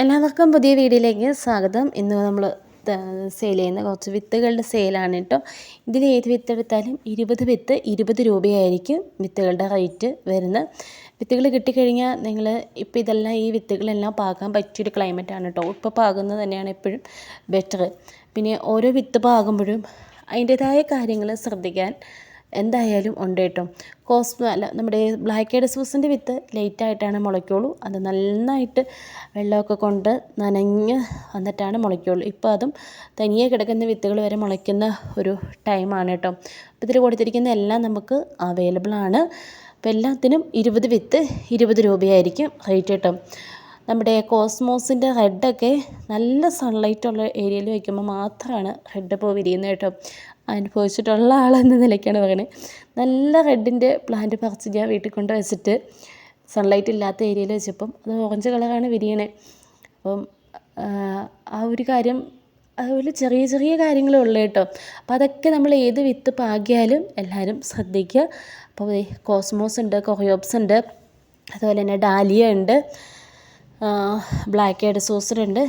എല്ലാവർക്കും പുതിയ വീഡിയോയിലേക്ക് സ്വാഗതം. ഇന്ന് നമ്മൾ സെയിൽ ചെയ്യുന്ന കുറച്ച് വിത്തുകളുടെ സെയിലാണ് കേട്ടോ. ഇതിൽ ഏത് വിത്ത് എടുത്താലും ഇരുപത് വിത്ത് ഇരുപത് രൂപയായിരിക്കും വിത്തുകളുടെ റേറ്റ് വരുന്നത് വിത്തുകൾ കിട്ടിക്കഴിഞ്ഞാൽ നിങ്ങൾ ഇപ്പോൾ ഇതെല്ലാം ഈ വിത്തുകളെല്ലാം പാകാൻ പറ്റിയൊരു ക്ലൈമറ്റാണ് കേട്ടോ. ഇപ്പോൾ പാകുന്നത് തന്നെയാണ് എപ്പോഴും ബെറ്റർ പിന്നെ ഓരോ വിത്ത് പാകുമ്പോഴും അതിന്റേതായ കാര്യങ്ങൾ ശ്രദ്ധിക്കാൻ എന്തായാലും ഉണ്ട് കേട്ടോ. കോസ്മോ അല്ല നമ്മുടെ ബ്ലാക്ക് ഹെഡ് സൂസിന്റെ വിത്ത് ലേറ്റായിട്ടാണ് മുളയ്ക്കുള്ളൂ. അത് നന്നായിട്ട് വെള്ളമൊക്കെ കൊണ്ട് നനഞ്ഞ് വന്നിട്ടാണ് മുളയ്ക്കുള്ളൂ. ഇപ്പോൾ അതും തനിയെ കിടക്കുന്ന വിത്തുകൾ വരെ മുളയ്ക്കുന്ന ഒരു ടൈമാണ് കേട്ടോ. അപ്പോൾ ഇതിൽ കൊടുത്തിരിക്കുന്ന എല്ലാം നമുക്ക് അവൈലബിൾ ആണ്. അപ്പോൾ എല്ലാത്തിനും ഇരുപത് വിത്ത് ഇരുപത് രൂപയായിരിക്കും റേറ്റ് കേട്ടോ. നമ്മുടെ കോസ്മോസിന്റെ ഹെഡൊക്കെ നല്ല സൺലൈറ്റുള്ള ഏരിയയിൽ വയ്ക്കുമ്പോൾ മാത്രമാണ് ഹെഡ് ഇപ്പോൾ വിരിയുന്നത് കേട്ടോ. അനുഭവിച്ചിട്ടുള്ള ആളെന്ന നിലയ്ക്കാണ് പറയുന്നത് നല്ല ഹെഡിന്റെ പ്ലാന്റ് പറിച്ച് ഞാൻ വീട്ടിൽ കൊണ്ട് വെച്ചിട്ട് സൺലൈറ്റ് ഇല്ലാത്ത ഏരിയയിൽ വെച്ചപ്പം അത് ഓറഞ്ച് കളറാണ് വിരിയണേ. അപ്പം ആ ഒരു കാര്യം അതുപോലെ ചെറിയ ചെറിയ കാര്യങ്ങളേ ഉള്ളൂ കേട്ടോ. അപ്പോൾ അതൊക്കെ നമ്മൾ ഏത് വിത്ത് പാകിയാലും എല്ലാവരും ശ്രദ്ധിക്കുക. അപ്പോൾ കോസ്മോസ് ഉണ്ട് കൊറിയോപ്സ് ഉണ്ട് അതുപോലെ തന്നെ ഡാലിയ ഉണ്ട്. ബ്ലാക്ക് എയ്ഡ് സോസറുണ്ട്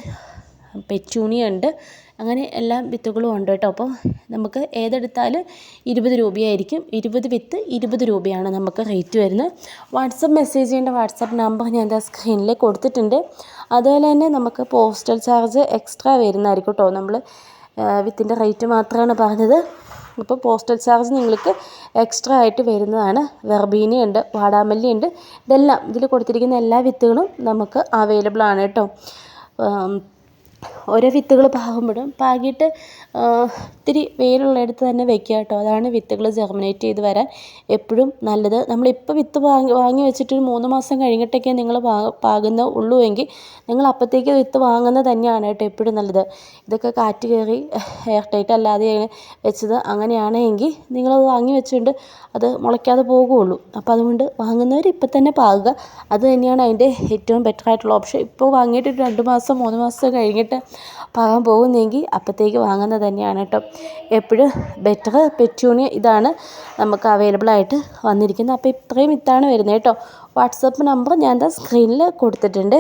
പെറ്റൂണിയ ഉണ്ട് അങ്ങനെ എല്ലാ വിത്തുകളും ഉണ്ട് കേട്ടോ. അപ്പോൾ നമുക്ക് ഏതെടുത്താലും ഇരുപത് രൂപയായിരിക്കും. ഇരുപത് വിത്ത് ഇരുപത് രൂപയാണ് നമുക്ക് റേറ്റ് വരുന്നത്. വാട്സപ്പ് മെസ്സേജ് ചെയ്യേണ്ട വാട്സപ്പ് നമ്പർ ഞാൻ എന്താ സ്ക്രീനിൽ കൊടുത്തിട്ടുണ്ട്. അതുപോലെ തന്നെ നമുക്ക് പോസ്റ്റൽ ചാർജ് എക്സ്ട്രാ വരുന്നതായിരിക്കും കേട്ടോ. നമ്മൾ വിത്തിന്റെ റേറ്റ് മാത്രമാണ് പറഞ്ഞത്. അപ്പോൾ പോസ്റ്റൽ ചാർജ് നിങ്ങൾക്ക് എക്സ്ട്രാ ആയിട്ട് വരുന്നതാണ്. വെർബീനി ഉണ്ട് വാടാമല്ലി ഉണ്ട്. ഇതെല്ലാം ഇതിൽ കൊടുത്തിരിക്കുന്ന എല്ലാ വിത്തുകളും നമുക്ക് അവൈലബിൾ ആണ് കേട്ടോ. ഓരോ വിത്തുകൾ പാകുമ്പോഴും പാകിയിട്ട് ഇത്തിരി വെയിലുള്ളിടത്ത് തന്നെ വെക്കുക കേട്ടോ. അതാണ് വിത്തുകൾ ജെർമിനേറ്റ് ചെയ്ത് വരാൻ എപ്പോഴും നല്ലത്. നമ്മളിപ്പോൾ വിത്ത് വാങ്ങി വാങ്ങി വെച്ചിട്ട് ഒരു മൂന്ന് മാസം കഴിഞ്ഞിട്ടൊക്കെ നിങ്ങൾ പാകുന്ന ഉള്ളൂ എങ്കിൽ നിങ്ങൾ അപ്പോഴത്തേക്ക് വിത്ത് വാങ്ങുന്നത് തന്നെയാണ് കേട്ടോ എപ്പോഴും നല്ലത്. ഇതൊക്കെ കാറ്റ് കയറി എയർ ടൈറ്റ് അല്ലാതെ വെച്ചത് അങ്ങനെയാണെങ്കിൽ നിങ്ങളത് വാങ്ങി വെച്ചുകൊണ്ട് അത് മുളയ്ക്കാതെ പോകുകയുള്ളൂ. അപ്പോൾ അതുകൊണ്ട് വാങ്ങുന്നവർ ഇപ്പം തന്നെ പാകുക. അത് തന്നെയാണ് അതിന്റെ ഏറ്റവും ബെറ്റർ ആയിട്ടുള്ള ഓപ്ഷൻ ഇപ്പോൾ വാങ്ങിയിട്ട് രണ്ട് മാസം മൂന്ന് മാസം കഴിഞ്ഞിട്ട് പാകാൻ പോകുന്നെങ്കിൽ അപ്പോഴത്തേക്ക് വാങ്ങുന്നത് തന്നെയാണ് കേട്ടോ എപ്പോഴും ബെറ്റർ പെറ്റൂണിയ ഇതാണ് നമുക്ക് അവൈലബിൾ ആയിട്ട് വന്നിരിക്കുന്നത്. അപ്പോൾ ഇത്രയും വിത്താണ് വരുന്നത് കേട്ടോ വാട്സപ്പ് നമ്പർ ഞാൻ ദാ സ്ക്രീനിൽ കൊടുത്തിട്ടുണ്ട്.